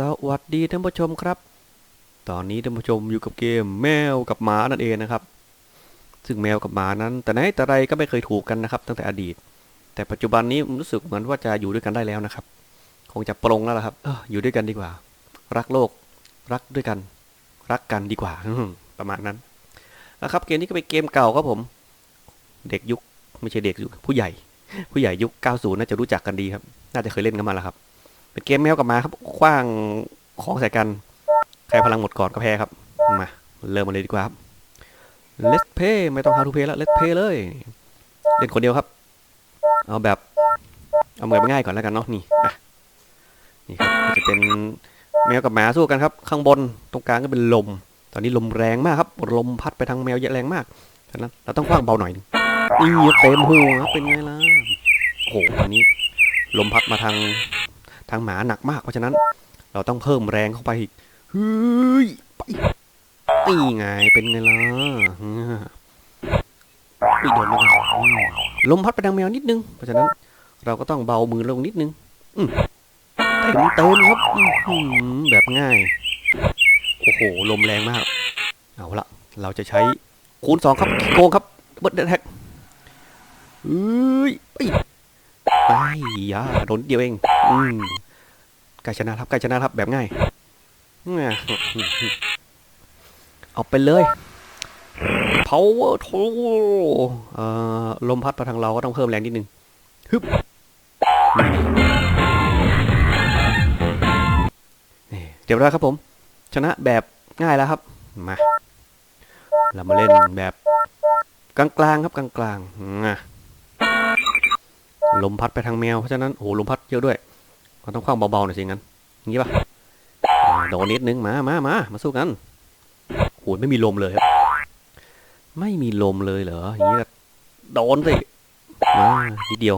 สวัสดีท่านผู้ชมครับ ตอนนี้ท่านผู้ชมอยู่กับเกมแมวกับหมานั่นเองนะครับ ซึ่งแมวกับหมานั้น แต่ไหนแต่ไรก็ไม่เคยถูกกันนะครับ ตั้งแต่อดีต แต่ปัจจุบันนี้รู้สึกเหมือนว่าจะอยู่ด้วยกันได้แล้วนะครับ คงจะปรงแล้วล่ะครับออยู่ด้วยกันดีกว่า รักโลก รักด้วยกัน รักกันดีกว่าประมาณนั้นนะครับ เกมนี้ก็เป็นเกมเก่าครับผม เด็กยุคไม่ใช่เด็กยุคผู้ใหญ่ ผู้ใหญ่ยุค 90 น่าจะรู้จักกันดีครับ น่าจะเคยเล่นกันมาแล้วครับ เป็นเกมแมวกับหมาครับคว้างของใส่กัน ใครพลังหมดก่อนก็แพ้ครับ มาเริ่มมาเลยดีกว่าครับ Let's play ไม่ต้อง how to play แล้ว Let's play เลย เล่นคนเดียวครับ เอาแบบ เอาเหมือนง่ายก่อนแล้วกันเนาะนี่อะนี่ครับจะเป็นแมวกับหมาสู้กันครับ ข้างบนตรงกลางก็เป็นลม ตอนนี้ลมแรงมากครับ ลมพัดไปทางแมวเยอะแรงมากฉะนั้นเราต้องคว้างเบาหน่อยนึงนี่เต็มหัวเป็นไงล่ะโอ้โหตอนนี้ ลมพัดมาทางางหมาหนักมากเพราะฉะนั้น เราต้องเพิ่มแรงเข้าไปอีกเฮ้ยไปนี่ไงเป็นไงล่ะอืมอุ้ยโดนไม่ได้อืมลมพัดไปทางแมวนิดนึง เพราะฉะนั้น เราก็ต้องเบามือลงนิดนึงอืมเต็มเต็มครับแบบง่าย โอ้โห ลมแรงมาก เอาละเราจะใช้คูณสองครับโกงครับเบิร์ดแท็กเอ้ยไปไอ้ยาโดนเดียวเอง อืม กล้ชนะครับกล้ชนะครับแบบง่าย เอาไปเลย power to เอ่อลมพัดมาทางเราก็ต้องเพิ่มแรงนิดนึงฮึบเรียบร้ครับผม ชนะแบบง่ายแล้วครับ มา เรามาเล่นแบบกลางๆครับกลางๆลมพัดไปทางแมวเพราะฉะนั้นโอ้โหลมพัดเยอะด้วย ก็ต้องคว้างเบาๆหน่อยสิงั้นอย่างนี้ป่ะโดนนิดนึงมามามามาสู้กันโอ้ยไม่มีลมเลยครับ ไม่มีลมเลยเหรออย่างนี้ก็โดนสิมานิดเดียว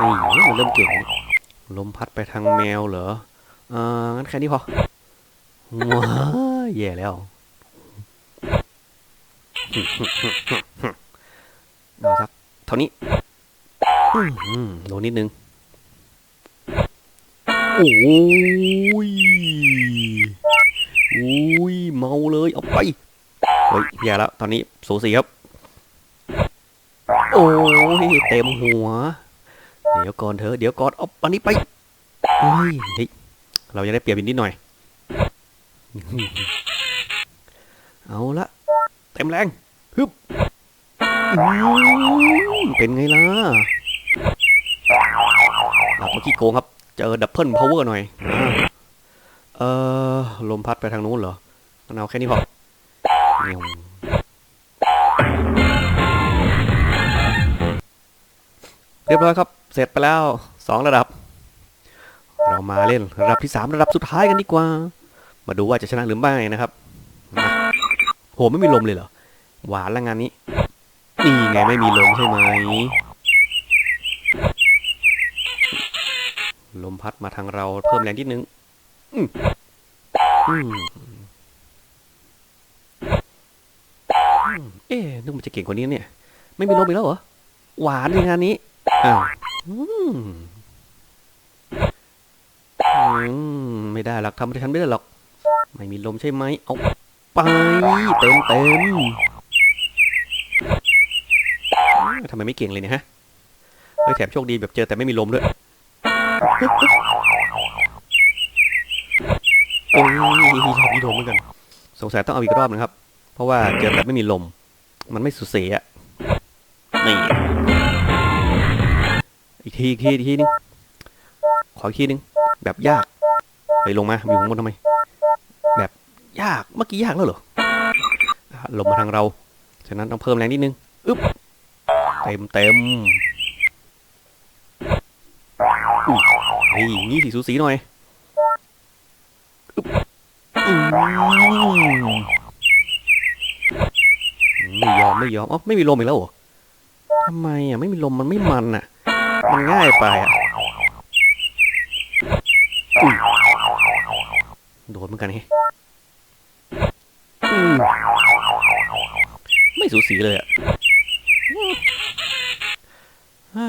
นี่มันเริ่มเก่งแล้วลมพัดไปทางแมวเหรออ่งั้นแค่นี้พอว้าแย่แล้วเอาสักเท่านี้ โดนนิดนึง โอ้ยโอ้ยเมาเลยเอาไป เฮ้ยแย่แล้ว ตอนนี้สูสีครับ โอ้ยเต็มหัว เดี๋ยวก่อนเถอเดี๋ยวก่อนเอาอันนี้ไปเฮ้ยเฮ้ยเราจะได้เปรียบอีกนิดหน่อย เอาละเต็มแรงฮึบเป็นไงล่ะ เราเมื่อกี้โกงครับ เจอดับเบิลพาวเวอร์หน่อย เออลมพัดไปทางนู้นเหรองั้นเอาแค่นี้พอเรียบร้อยครับ เสร็จไปแล้วสองระดับ เรามาเล่นระดับที่สามระดับสุดท้ายกันดีกว่า มาดูว่าจะชนะหรือไม่นะครับ โห ไม่มีลมเลยเหรอ หวานละงานนี้ นี่ไงไม่มีลมใช่ไหม ลมพัดมาทางเราเพิ่มแรงนิดนึงเอ๊ะนึกมันจะเก่งกว่านี้เนี่ย ไม่มีลมอีกแล้วเหรอ หวานในงานนี้อ้าวไม่ได้หรอกทำให้ฉันไม่ได้หรอก ไม่มีลมใช่ไหมเอาไปเต็มเต็มทำไมไม่เก่งเลยเนี่ยฮะเฮ้ยแถมโชคดีแบบเจอแต่ไม่มีลมด้วย โอ้ยรอบนี้โดนเหมือนกัน สงสัยต้องเอาอีกรอบนะครับ เพราะว่าเจอแบบไม่มีลม มันไม่สุเสียอะนี่อีกทีอีกทีอีกทีนึงขออีกทีนึงแบบยากไปลงมาอยู่ข้างบนทำไม แบบยากเมื่อกี้ยากแล้วเหรอลมมาทางเรา ฉะนั้นต้องเพิ่มแรงนิดนึงอึ๊บเต็มเต็มอ ฮ้ยอย่างนี้สีสูสีหน่อยไม่ยอมไม่ยอมอ๋อไม่มีลมอีกแล้วเหรอทำไมอะไม่มีลมมันไม่มันอะ มันง่ายไปอะโดนเหมือนกันเฮ้ไม่สูสีเลยอะอ่า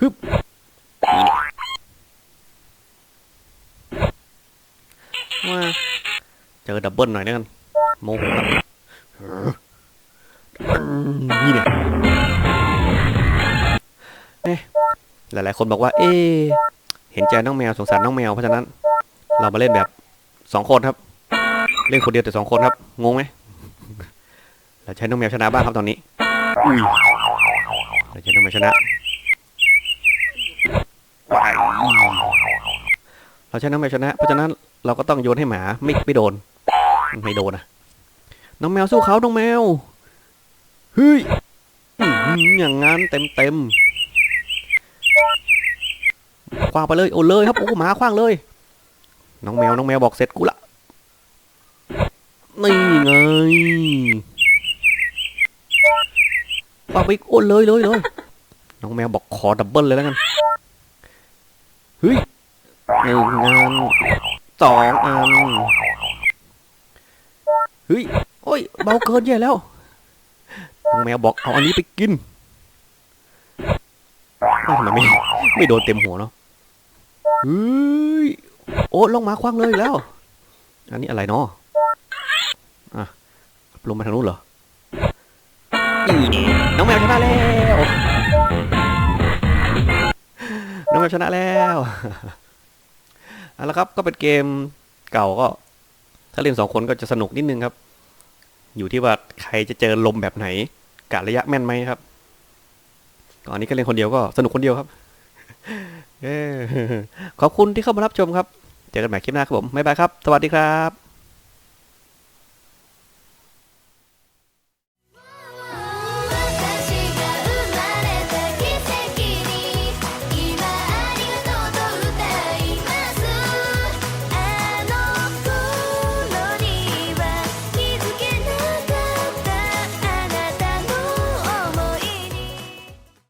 ฮึบนี่ เจอดับเบิลหน่อยแล้วกันโมโหนี่เนี่ยเอ๊หลายๆคนบอกว่า เอ๊เห็นใจน้องแมวสงสารน้องแมวเพราะฉะนั้น เรามาเล่นแบบสองคนครับ เล่นคนเดียวแต่สองคนครับ งงไหมเราใช้น้องแมวชนะบ้างครับตอนนี้เราใช้น้องแมวชนะเราใช้น้องแมวชนะ เพราะฉะนั้นเราก็ต้องโยนให้หมาไม่ไม่โดน ไม่โดนนะน้องแมวสู้เขาน้องแมวเฮ้ยอย่างงั้นเต็มเต็มคว้างไปเลยโอ้เลยครับโอ้หมาคว้างเลย น้องแมวน้องแมวบอกเสร็จกูละนี่ไงคว้างไปอีกโอ้เลยเลยเลยน้องแมวบอกขอดับเบิลเลยแล้วกันเฮ้ยหนึ่งงานสองอัน เฮ้ยโอ้ยเบาเกินแย่แล้วน้องแมวบอกเอาอันนี้ไปกินเอ้าทำไมไม่ไม่โดนเต็มหัวเนาะเฮ้ยโอ้ลงมาคว้างเลยอีกแล้ว อันนี้อะไรเนาะอะลงมาทางนู้นเหรอนี่น้องแมวชนะแล้วน้องแมวชนะแล้วเอาละครับก็เป็นเกมเก่าก็ ถ้าเล่นสองคนก็จะสนุกนิดนึงครับ อยู่ที่ว่าใครจะเจอลมแบบไหนกะระยะแม่นไหมครับก่อนนี้ก็เล่นคนเดียวก็สนุกคนเดียวครับเอขอบคุณที่เข้ามารับชมครับ เจอกันใหม่คลิปหน้าครับผมบ๊ายบายครับ สวัสดีครับ